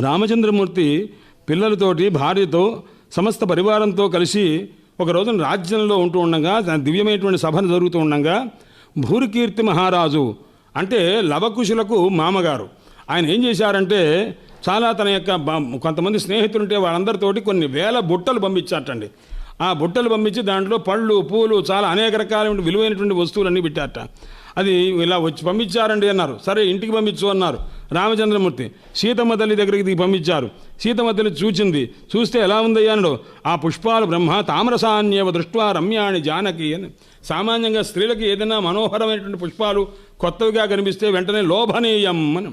రామచంద్రమూర్తి పిల్లలతోటి భార్యతో సమస్త పరివారంతో కలిసి ఒక రోజున రాజ్యంలో ఉంటూ ఉండగా దివ్యమైనటువంటి సభను జరుగుతూ ఉండగా భూరికీర్తి మహారాజు అంటే లవకుశులకు మామగారు. ఆయన ఏం చేశారంటే చాలా తన యొక్క కొంతమంది స్నేహితులుంటే వాళ్ళందరితోటి కొన్ని వేల బుట్టలు పంపించారటండి. ఆ బుట్టలు పంపించి దాంట్లో పళ్ళు పూలు చాలా అనేక రకాలైన విలువైనటువంటి వస్తువులన్నీ పెట్టారట. అది ఇలా వచ్చి పంపించారండి అన్నారు. సరే ఇంటికి పంపించు అన్నారు. రామచంద్రమూర్తి సీతమ్మ తల్లి దగ్గరికి పంపించారు. సీతమ్మ తల్లి చూచింది. చూస్తే ఎలా ఉందయ్యా అన్నాడు. ఆ పుష్పాలు బ్రహ్మ తామ్రసాన్యవ దృష్ట్వా రమ్యాణి జానకి అని. సామాన్యంగా స్త్రీలకి ఏదైనా మనోహరమైనటువంటి పుష్పాలు కొత్తవిగా కనిపిస్తే వెంటనే లోభనీయం అని.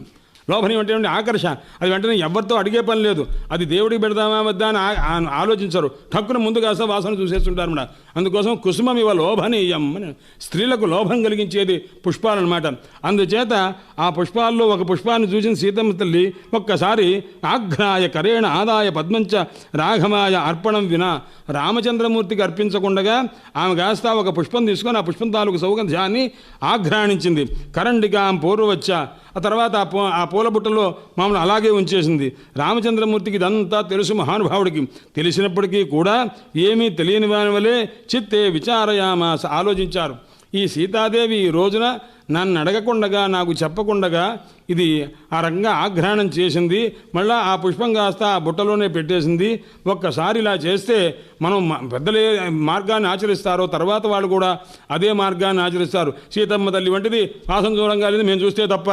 లోభనీయం అంటే ఆకర్ష. అది వెంటనే ఎవరితో అడిగే పని లేదు. అది దేవుడికి పెడదామా వద్దా అని ఆలోచించరు. ఠక్కున ముందు కాస్త వాసన చూసేస్తుంటారు అన్నమాట అందుకోసం కుసుమం ఇవ లోభనీయం అని స్త్రీలకు లోభం కలిగించేది పుష్పాలన్నమాట. అందుచేత ఆ పుష్పాల్లో ఒక పుష్పాన్ని చూసిన సీతమ్మ తల్లి ఒక్కసారి ఆఘ్రాయ కరేణ ఆదాయ పద్మంచ రాఘమాయ అర్పణం వినా రామచంద్రమూర్తికి అర్పించకుండగా ఆమె కాస్త ఒక పుష్పం తీసుకొని ఆ పుష్పం తాలూకు సౌగంధ్యాన్ని ఆఘ్రాణించింది. కరండికాం పూర్వవచ్చ. ఆ తర్వాత ఆ పూ ఆ పూల బుట్టలో మామూలు అలాగే ఉంచేసింది. రామచంద్రమూర్తికి ఇదంతా తెలుసు మహానుభావుడికి. తెలిసినప్పటికీ కూడా ఏమీ తెలియని వాని చిత్తే విచారయామాస ఆలోచించారు. ఈ సీతాదేవి ఈ రోజున నన్ను అడగకుండగా నాకు చెప్పకుండగా ఇది ఆ రకంగా ఆఘ్రాణం చేసింది. మళ్ళీ ఆ పుష్పం కాస్త ఆ బుట్టలోనే పెట్టేసింది. ఒక్కసారి ఇలా చేస్తే మనం పెద్దలే మార్గాన్ని ఆచరిస్తారో తర్వాత వాళ్ళు కూడా అదే మార్గాన్ని ఆచరిస్తారు. సీతమ్మ తల్లి వంటిది వాసన చూడంగా లేదు మేము చూస్తే తప్ప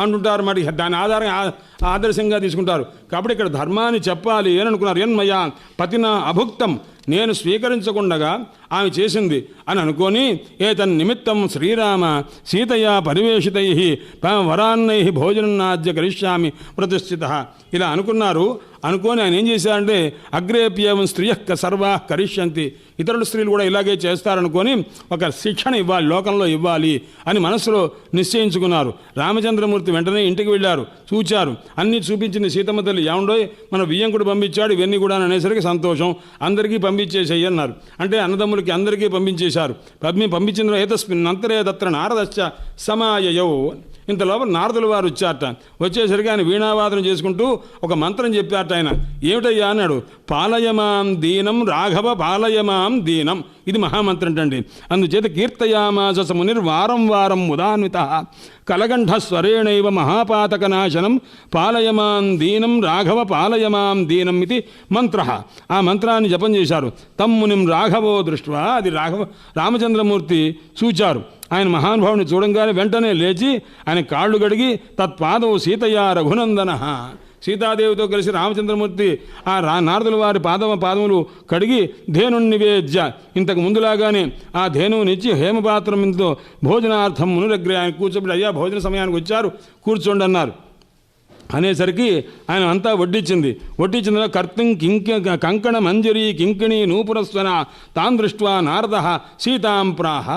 అంటుంటారు మరి. దాని ఆధారంగా ఆ- ఆదర్శంగా తీసుకుంటారు. కాబట్టి ఇక్కడ ధర్మాన్ని చెప్పాలి అని అనుకున్నారు. ఎన్మయ పతిన అభుక్తం నేను స్వీకరించకుండగా ఆమె చేసింది అని అనుకొని ఏతన్ నిమిత్తం శ్రీరామ సీతయా పరివేషితై వరాన్నై భోజనాద్య కరిష్యామి ప్రతిష్ఠిత. ఇలా అనుకున్నారు. అనుకొని ఆయన ఏం చేశారంటే అగ్రేప్యవం స్త్రీయక్క సర్వా కరిష్యంతి. ఇతరుల స్త్రీలు కూడా ఇలాగే చేస్తారనుకొని ఒక శిక్షణ ఇవ్వాలి లోకంలో ఇవ్వాలి అని మనసులో నిశ్చయించుకున్నారు. రామచంద్రమూర్తి వెంటనే ఇంటికి వెళ్ళారు. చూచారు. అన్నీ చూపించిన సీతమ్మ తల్లి ఏముండోయ్ మన వియ్యంకుడు పంపించాడు ఇవన్నీ కూడా అనేసరికి సంతోషం. అందరికీ పంపించేసేయి అన్నారు. అంటే అన్నదమ్ములకి అందరికీ పంపించేశారు. పద్మి పంపించిన ఏతస్మిన్ అంతరే దత్ర నారదశ్చ సమాయయౌ. ఇంత లోపల నారదుల వారు వచ్చారట. వచ్చేసరికి ఆయన వీణావాదనం చేసుకుంటూ ఒక మంత్రం చెప్పారట ఆయన. ఏమిటయ్యా? అన్నాడు. పాలయమాం దీనం రాఘవ పాలయమాం దీనం. ఇది మహామంత్రం అండి అందుచేత కీర్తయామాస మునిర్ వారం వారం ఉదాన్విత కలగంఠస్వరేణైవ మహాపాతకనాశనం పాలయమాం దీనం రాఘవ పాలయమాం దీనం ఇది మంత్ర. ఆ మంత్రాన్ని జపం చేశారు. తమ్మునిం రాఘవో దృష్ట్వా అది రాఘవ రామచంద్రమూర్తి చూచారు ఆయన మహానుభావుని చూడంగానే వెంటనే లేచి ఆయన కాళ్ళు గడిగి తత్పాదవు సీతయ్య రఘునందన సీతాదేవితో కలిసి రామచంద్రమూర్తి ఆ రా నారదుల వారి పాదమ పాదములు కడిగి ధేను నివేద్య. ఇంతకు ముందులాగానే ఆ ధేనువునిచ్చి హేమపాత్రం ఇంతో భోజనార్థం మునురగ్రయానికి ఆయన కూర్చోబెట్టి అయ్యా భోజన సమయానికి వచ్చారు కూర్చోండి అన్నారు అనేసరికి ఆయన అంతా వడ్డించింది. వడ్డించిన కర్తం కింక కంకణ మంజరి కింకిణి నూపురస్వన తాం దృష్ట్వా నారద సీతాం ప్రాహ.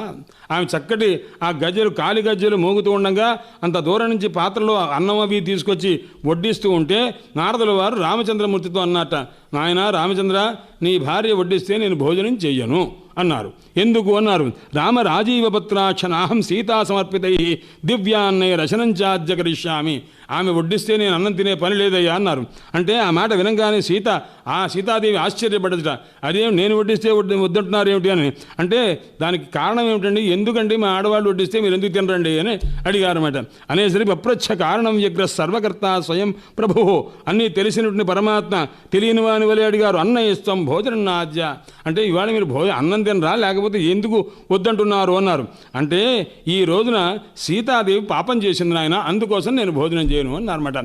ఆమె చక్కటి ఆ గజ్జలు కాలి గజ్జలు మోగుతూ ఉండగా అంత దూరం నుంచి పాత్రలో అన్నం అవి తీసుకొచ్చి వడ్డిస్తూ ఉంటే నారదుల వారు రామచంద్రమూర్తితో అన్నట నాయన రామచంద్ర నీ భార్య వడ్డిస్తే నేను భోజనం చెయ్యను. అన్నారు. ఎందుకు అన్నారు? రామ రాజీవపత్రాక్షనాహం సీతా సమర్పితై దివ్యాన్నయ రచనంచాద్య కరిష్యామి. ఆమె వడ్డిస్తే నేను అన్నం తినే పని లేదయ్యా అన్నారు. అంటే ఆ మాట వినంగానే సీత ఆ సీతాదేవి ఆశ్చర్యపడదుట. అదేం నేను వడ్డిస్తే వడ్డి వద్దంటున్నారు ఏమిటి అని. అంటే దానికి కారణం ఏమిటండి? ఎందుకండి మా ఆడవాళ్ళు వడ్డిస్తే మీరు ఎందుకు తినరండి అని అడిగారన్నమాట. అనేసరికి అప్రచ్ఛ కారణం వ్యగ్ర సర్వకర్త స్వయం ప్రభు అన్నీ తెలిసినటువంటి పరమాత్మ తెలియని వాని వలె అడిగారు. అన్న ఇస్తాం భోజనం నాద్య. అంటే ఇవాళ మీరు భోజ అన్నం తినరా? లేకపోతే ఎందుకు వద్దంటున్నారు అన్నారు. అంటే ఈ రోజున సీతాదేవి పాపం చేసింది నాయన అందుకోసం నేను భోజనం చేయను అన్నారన్నమాట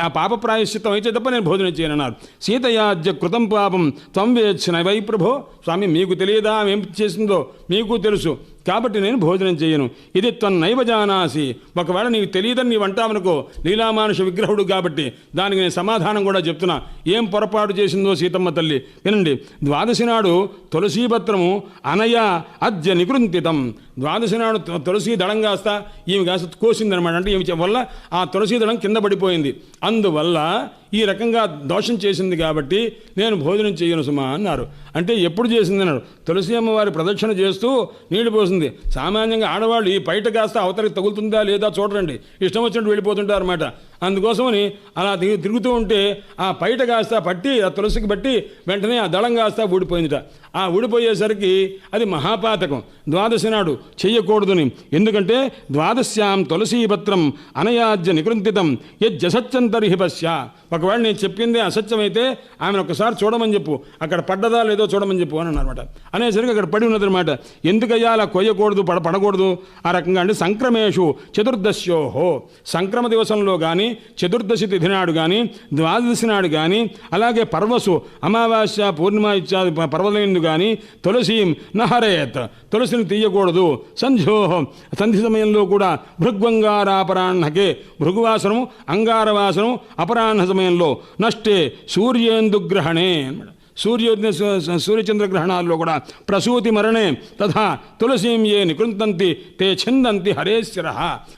ఆ పాప ప్రాయశ్చిత్తం అయితే తప్ప నేను భోజనం చేయను అన్నారు. సీతయాజ్య కృతం పాపం త్వం వేచ్చిన వై ప్రభో? స్వామి మీకు తెలియదా ఏం చేసిందో? మీకు తెలుసు. కాబట్టి నేను భోజనం చేయను. ఇది త్వన్నైవ జానాసి ఒకవేళ నీకు తెలియదని నీవు అంటావనుకో లీలామానుష విగ్రహుడు కాబట్టి దానికి నేను సమాధానం కూడా చెప్తున్నా. ఏం పొరపాటు చేసిందో సీతమ్మ తల్లి? వినండి. ద్వాదశి నాడు తులసీపత్రము అనయ అద్య నికృంతితం ద్వాదశి నాడు తులసి దళం కాస్త ఈమె కాస్త కోసిందనమాట. అంటే ఈమె వల్ల ఆ తులసి దళం కింద పడిపోయింది. అందువల్ల ఈ రకంగా దోషం చేసింది కాబట్టి నేను భోజనం చేయను సుమా అన్నారు. అంటే ఎప్పుడు చేసింది అన్నారు తులసి అమ్మవారి ప్రదక్షిణ చేస్తూ నీళ్ళు పోసింది. సామాన్యంగా ఆడవాళ్ళు ఈ పైట కాస్త అవతలికి తగులుతుందా లేదా చూడరండి ఇష్టం వచ్చినట్టు వెళ్ళిపోతుంటారు అన్నమాట అందుకోసమని అలా తిరిగి తిరుగుతూ ఉంటే ఆ పైట కాస్త పట్టి ఆ తులసికి పట్టి వెంటనే ఆ దళం కాస్త ఊడిపోయిందిట. ఆ ఊడిపోయేసరికి అది మహాపాతకం. ద్వాదశి నాడు చెయ్యకూడదుని. ఎందుకంటే ద్వాదశ్యాం తులసీపత్రం అనయాజ్య నికృంతితం యజ్జసత్యంతరిహి పశ్య. ఒకవేళ నేను చెప్పింది అసత్యమైతే ఆమెను ఒకసారి చూడమని చెప్పు. అక్కడ పడ్డదా లేదో చూడమని చెప్పు అని అన్నమాట అనేసరికి అక్కడ పడి ఉన్నదనమాట ఎందుకయ్యా అలా కొయ్యకూడదు పడ పడకూడదు? ఆ రకంగా అంటే సంక్రమేషు చతుర్దశ్యోహో. సంక్రమ దివసంలో కానీ చతుర్దశి తిథి నాడు కానీ ద్వాదశి నాడు కానీ అలాగే పర్వసు అమావాస్య పూర్ణిమ ఇత్యాది పర్వదయందు కానీ తులసీం నహరేత్. తులసిని తీయకూడదు. సంధ్యోహం సంధి సమయంలో కూడా భృగ్వంగారాపరాహ్నకే భృగువాసనము అంగారవాసనం అపరాహ్న సమయంలో నష్టే సూర్యేందుగ్రహణే అన్నమాట. సూర్యోదయ సూర్యచంద్రగ్రహణాల్లో కూడా ప్రసూతి మరణే తథా తులసీం ఏ నికృంతంతి తే ఛందంతి హరే శిర.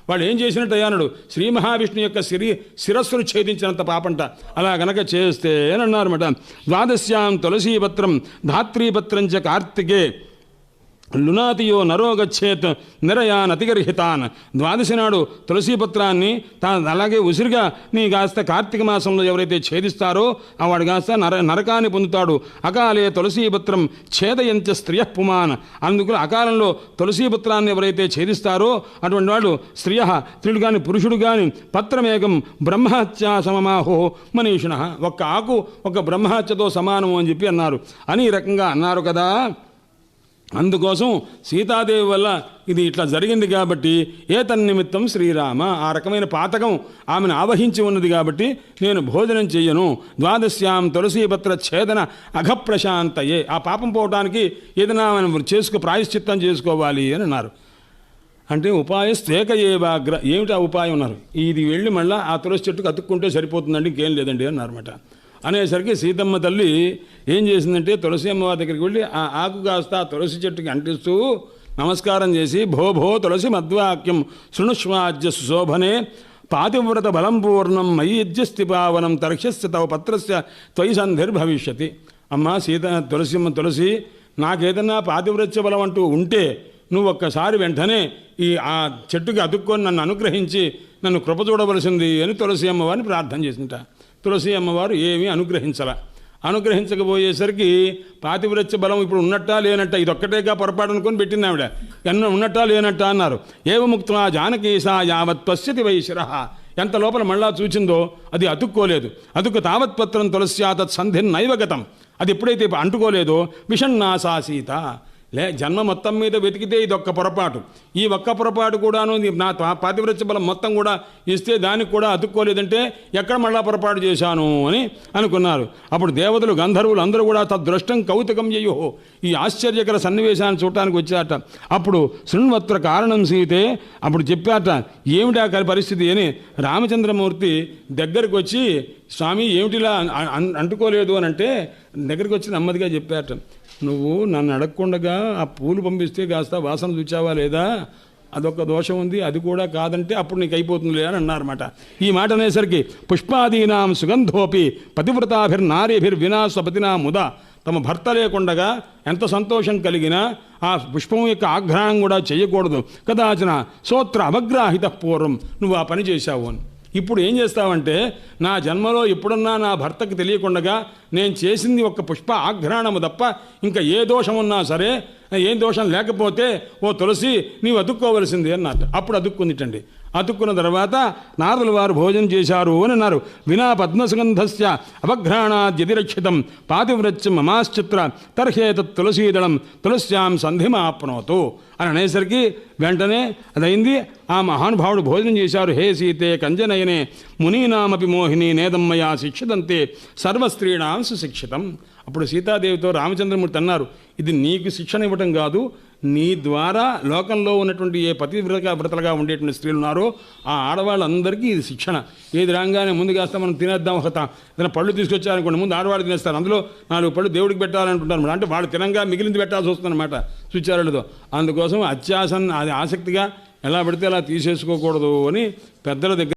వాళ్ళు ఏం చేసినట్టు అయ్యానుడు శ్రీ మహావిష్ణు యొక్క సిరి శిరస్సును ఛేదించినంత పాపంట. అలా గనక చేస్తే అని అన్నారన్నమాట ద్వాదశ్యాం తులసీపత్రం ధాత్రీపత్రం చ కార్తికే. లునాతియో నరోగచ్చేత్ నిరయాన్ అతిగర్హితాన్. ద్వాదశి నాడు తులసీ పత్రాన్ని తా అలాగే ఉసిరిగా నీ కాస్త కార్తీక మాసంలో ఎవరైతే ఛేదిస్తారో ఆ వాడు కాస్త నర నరకాన్ని పొందుతాడు. అకాలే తులసీ పత్రం ఛేదయంచ స్త్రియ పుమాన్ అందుకు అకాలంలో తులసీపత్రాన్ని ఎవరైతే ఛేదిస్తారో అటువంటి వాడు స్త్రియ స్త్రీడు కానీ పురుషుడు కానీ పత్రమేకం బ్రహ్మహత్యా సమమాహో మనీషిణ ఒక్క ఆకు ఒక బ్రహ్మహత్యతో సమానము అని చెప్పి అన్నారు. అని ఈ రకంగా అన్నారు కదా. అందుకోసం సీతాదేవి వల్ల ఇది ఇట్లా జరిగింది కాబట్టి ఏ తన్నిమిత్తం శ్రీరామ ఆ రకమైన పాతకం ఆమెను ఆవహించి ఉన్నది కాబట్టి నేను భోజనం చెయ్యను. ద్వాదశ్యాం తులసీపత్ర ఛేదన అఘప్రశాంతయే. ఆ పాపం పోవటానికి ఏదైనా మనం చేసుకు ప్రాయశ్చిత్తం చేసుకోవాలి అని అన్నారు. అంటే ఉపాయం స్థేక ఏవాగ్ర ఏమిటి ఆ ఉపాయం ఉన్నారు ఇది వెళ్ళి మళ్ళీ ఆ తులసి చెట్టుకు అతుక్కుంటే సరిపోతుందండి ఇంకేం లేదండి అన్నారన్నమాట. అనేసరికి సీతమ్మ తల్లి ఏం చేసిందంటే తులసి అమ్మవారి దగ్గరికి వెళ్ళి ఆ ఆకు కాస్త ఆ తులసి చెట్టుకి అంటిస్తూ నమస్కారం చేసి భో భో తులసి మద్వాక్యం శృణుష్వాజ్య సుశోభనే పాతివ్రత బలం పూర్ణం మయ్యజ్యస్తి పావనం తర్హ్యస్య తవ పత్రస్య త్వయి సంధిర్భవిష్యతి. అమ్మ సీత తులసి అమ్మ తులసి నాకేదన్నా పాతివ్రత్య బలం అంటూ ఉంటే నువ్వు ఒక్కసారి వెంటనే ఈ ఆ చెట్టుకి అతుక్కొని నన్ను అనుగ్రహించి నన్ను కృప చూడవలసింది అని తులసి అమ్మవారిని ప్రార్థన చేసింట. తులసి అమ్మవారు ఏమీ అనుగ్రహించాల. అనుగ్రహించకపోయేసరికి పాతివ్రత్య బలం ఇప్పుడు ఉన్నట్టా లేనట్టా ఇదొక్కటేగా పొరపాటు అనుకొని పెట్టింది ఆవిడ ఎన్న ఉన్నట్టా లేనట్టా అన్నారు. ఏవముక్త జానకీసా యావత్ పశ్యతి వైశిర ఎంత లోపల మళ్ళా చూచిందో అది అతుక్కోలేదు. అతుక్కు తావత్పత్రం తులస్యా తత్ సంధిన్ నైవగతం అది ఎప్పుడైతే అంటుకోలేదో విషణ్ణాసా సీత. లే జన్మ మొత్తం మీద వెతికితే ఇది ఒక్క పొరపాటు. ఈ ఒక్క పొరపాటు కూడాను నా పా- బలం మొత్తం కూడా ఇస్తే దానికి కూడా అతుక్కోలేదంటే ఎక్కడ మళ్ళా పొరపాటు చేశాను అని అనుకున్నారు. అప్పుడు దేవతలు గంధర్వులు అందరూ కూడా తద్దృష్టం కౌతుకం చేయో. ఈ ఆశ్చర్యకర సన్నివేశాన్ని చూడటానికి వచ్చారట. అప్పుడు శృణ్వత్ర కారణం సీతే అప్పుడు చెప్పాట ఏమిటా కలి పరిస్థితి? అని రామచంద్రమూర్తి దగ్గరకు వచ్చి స్వామి ఏమిటిలా అంటుకోలేదు అని అంటే దగ్గరికి వచ్చి నెమ్మదిగా చెప్పారట. నువ్వు నన్ను అడగకుండగా ఆ పూలు పంపిస్తే కాస్త వాసన చూచావా లేదా? అదొక దోషం ఉంది అది కూడా కాదంటే అప్పుడు నీకు అయిపోతుంది అని అన్నారన్నమాట. ఈ మాట అనేసరికి పుష్పాదీనాం సుగంధోపి పతివ్రతాభిర్నారీభిర్ వినా స్వపతినా ముద. తమ భర్త లేకుండగా ఎంత సంతోషం కలిగినా ఆ పుష్పం యొక్క ఆగ్రహం కూడా చేయకూడదు. కదాచన సోత్ర అవగ్రాహిత పూర్వం నువ్వు ఆ పని చేశావు అని. ఇప్పుడు ఏం చేస్తావంటే నా జన్మలో ఎప్పుడన్నా నా భర్తకు తెలియకుండగా నేను చేసింది ఒక పుష్ప ఆఘ్రాణము తప్ప ఇంకా ఏ దోషం ఉన్నా సరే ఏం దోషం లేకపోతే ఓ తులసి నీవు అదుక్కోవలసింది అన్నట్టు. అప్పుడు అదుక్కుందిటండి అతుక్కున్న తర్వాత నారదుల వారు భోజనం చేశారు అని అన్నారు. వినా పద్మసుగంధస్య అవఘ్రాణాద్యతిరక్షితం పాతివ్రత్యం మమాశ్చిత్ర తర్హేత తులసీదళం తులస్యాం సంధిమాప్నోతు అని అనేసరికి వెంటనే అదైంది. ఆ మహానుభావుడు భోజనం చేశారు. హే సీతే కంజనయనే మునీనామపి మోహిని నేదమ్మయా శిక్షితంతే సర్వస్త్రీణాం సుశిక్షితం. అప్పుడు సీతాదేవితో రామచంద్రమూర్తి అన్నారు ఇది నీకు శిక్షణ ఇవ్వటం కాదు నీ ద్వారా లోకంలో ఉన్నటువంటి ఏ పతివ్రతగా వ్రతలుగా ఉండేటువంటి స్త్రీలు ఉన్నారో ఆ ఆడవాళ్ళందరికీ ఇది శిక్షణ. ఏది రాగానే ముందు కాస్త మనం తినేద్దాం ఒక ఏదైనా పళ్ళు తీసుకొచ్చారనుకోండి ముందు ఆడవాళ్ళు తినేస్తారు. అందులో నాలుగు పళ్ళు దేవుడికి పెట్టాలనుకుంటారు అంటే వాళ్ళు తినంగా మిగిలింది పెట్టాల్సి వస్తుందన్నమాట చూచారులతో అందుకోసం అత్యాసన్ అది ఆసక్తిగా ఎలా పెడితే అలా తీసేసుకోకూడదు అని పెద్దల దగ్గర